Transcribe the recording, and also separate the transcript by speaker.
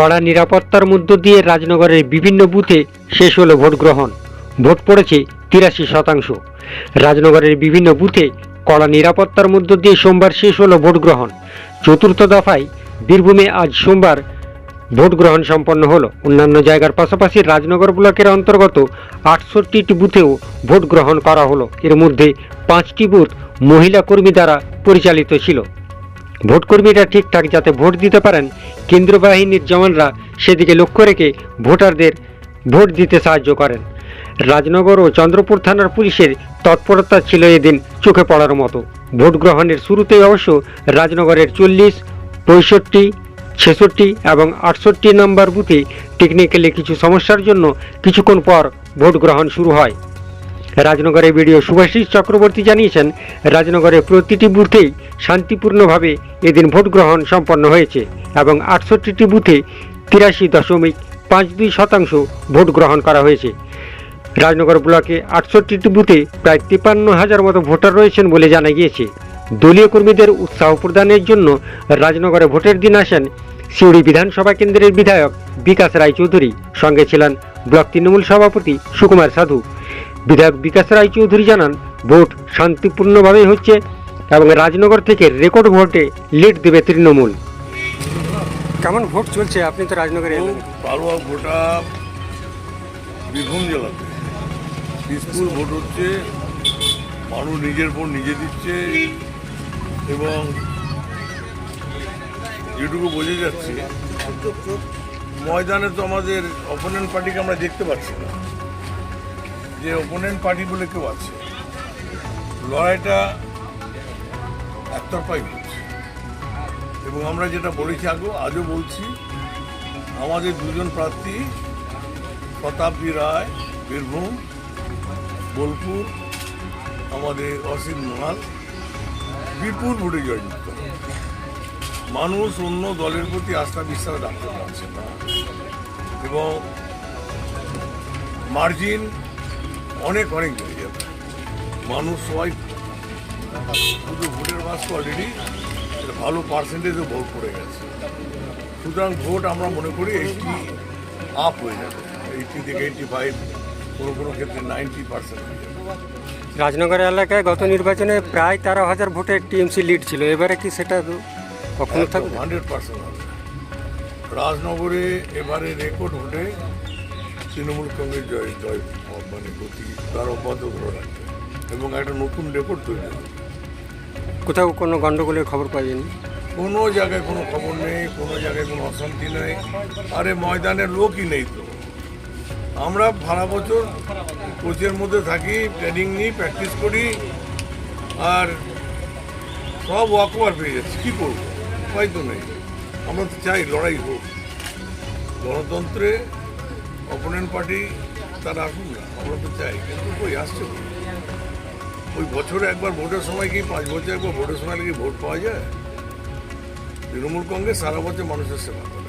Speaker 1: কড়া নিরাপত্তার মধ্য দিয়ে রাজনগরের বিভিন্ন বুথে শেষ হলো ভোট গ্রহণ। ভোট পড়েছে তিরাশি শতাংশ। রাজনগরের বিভিন্ন বুথে কড়া নিরাপত্তার মধ্য দিয়ে সোমবার শেষ হলো ভোট গ্রহণ। চতুর্থ দফায় বীরভূমে আজ সোমবার ভোট গ্রহণ সম্পন্ন হলো। অন্যান্য জায়গার পাশাপাশি রাজনগর ব্লকের অন্তর্গত আটষট্টিটি বুথেও ভোট গ্রহণ করা হলো। এর মধ্যে পাঁচটি বুথ মহিলা কর্মী দ্বারা পরিচালিত ছিল। ভোটকর্মীরা ঠিকঠাক যাতে ভোট দিতে পারেন কেন্দ্র বাহিনীর জওয়ানরা সেদিকে লক্ষ্য রেখে ভোটারদের ভোট দিতে সাহায্য করেন। রাজনগর ও চন্দ্রপুর থানার পুলিশের তৎপরতা ছিল এদিন চোখে পড়ার মতো। ভোট গ্রহণের শুরুতেই অবশ্য রাজনগরের চল্লিশ, পঁয়ষট্টি, ছেষট্টি এবং আটষট্টি নম্বর বুথে টেকনিক্যালি কিছু সমস্যার জন্য কিছুক্ষণ পর ভোট গ্রহণ শুরু হয়। রাজনগরের বিডিও সুভাষিস চক্রবর্তী জানিয়েছেন রাজনগরের প্রতিটি বুথেই শান্তিপূর্ণভাবে এদিন ভোট গ্রহণ সম্পন্ন হয়েছে এবং আটষট্টিটি বুথে তিরাশি দশমিক পাঁচ দুই শতাংশ ভোট গ্রহণ করা হয়েছে। রাজনগর ব্লকে আটষট্টিটি বুথে প্রায় তিপ্পান্ন হাজার মতো ভোটার রয়েছেন বলে জানা গিয়েছে। দলীয় কর্মীদের উৎসাহ প্রদানের জন্য রাজনগরে ভোটের দিন আসেন সিউড়ি বিধানসভা কেন্দ্রের বিধায়ক বিকাশ রায়চৌধুরী। সঙ্গে ছিলেন ব্লক তৃণমূল সভাপতি সুকুমার সাধু। বিধায়ক বিকাশ রায়চৌধুরী জানান ভোট শান্তিপূর্ণভাবেই হচ্ছে এবং রাজনগর থেকে রেকর্ড ভোটে লিড দেবে তৃণমূল। কেমন ভোট চলছে? আপনি তো রাজনগরে
Speaker 2: গোটা বীরভূম জেলাতে। পিসফুল ভোট হচ্ছে মানুষ নিজের ভোট নিজে দিচ্ছে এবং যেটুকু বোঝা যাচ্ছে ময়দানে তো আমাদের অপোনেন্ট পার্টিকে আমরা দেখতে পাচ্ছি না। যে ওপোনেন্ট পার্টি বলে কেউ আছে, লড়াইটা একতরফাই হচ্ছে। এবং আমরা যেটা বলেছি আগেও, আজও বলছি, আমাদের দুজন প্রার্থী শতাব্দী রায়, বীরভূম, বোলপুর, আমাদের অসিত মোহাল বিপুল ভোটে জয়যুক্ত। মানুষ অন্য দলের প্রতি আস্থা বিশ্বাস রাখতে পারছে না। এবং মার্জিন অনেক অনেক বেড়ে যাবে মানুষ সবাই শুধু ভোটের মাস অলরেডি ভালো পার্সেন্টেজও ভোট পড়ে গেছে। সুতরাং ভোট আমরা মনে করি এইটি আপ হয়ে যাবে। এইটি থেকে এইটি ফাইভ কোনো কোনো ক্ষেত্রে নাইনটি পার্সেন্ট হয়ে যাবে।
Speaker 1: রাজনগর এলাকায় গত নির্বাচনে প্রায় তেরো হাজার ভোটে টিএমসি লিড ছিল। এবারে কি সেটা কখনো থাকবে?
Speaker 2: হান্ড্রেড পার্সেন্ট হবে। রাজনগরে এবারে রেকর্ড ভোটে তৃণমূল কংগ্রেস জয় জয় মানে গতি তার অব্যাহত ধরে রাখবে এবং একটা নতুন রেকর্ড তৈরি হবে।
Speaker 1: কোথাও কোনো গন্ডগোলের খবর যায়নি?
Speaker 2: কোনো জায়গায় কোনো খবর নেই কোনো জায়গায় কোনো অশান্তি নেই। আরে ময়দানে লোকই নেই তো। আমরা সারা বছর কোচের মধ্যে থাকি ট্রেনিং নিই প্র্যাকটিস করি আর সব ওয়াকওয়ার পেয়ে যাচ্ছি। কী করব? উপায় তো নেই। আমরা তো চাই লড়াই হোক। গণতন্ত্রে অপোনেন্ট পার্টি তারা আসুন না, আমরা তো চাই, কিন্তু কই আসছে ওই বছরে একবার ভোটের সময় কি পাঁচ বছর একবার ভোটের সময় কি ভোট পাওয়া যায়? তৃণমূল কংগ্রেস সারা বছর মানুষের সেবা করে।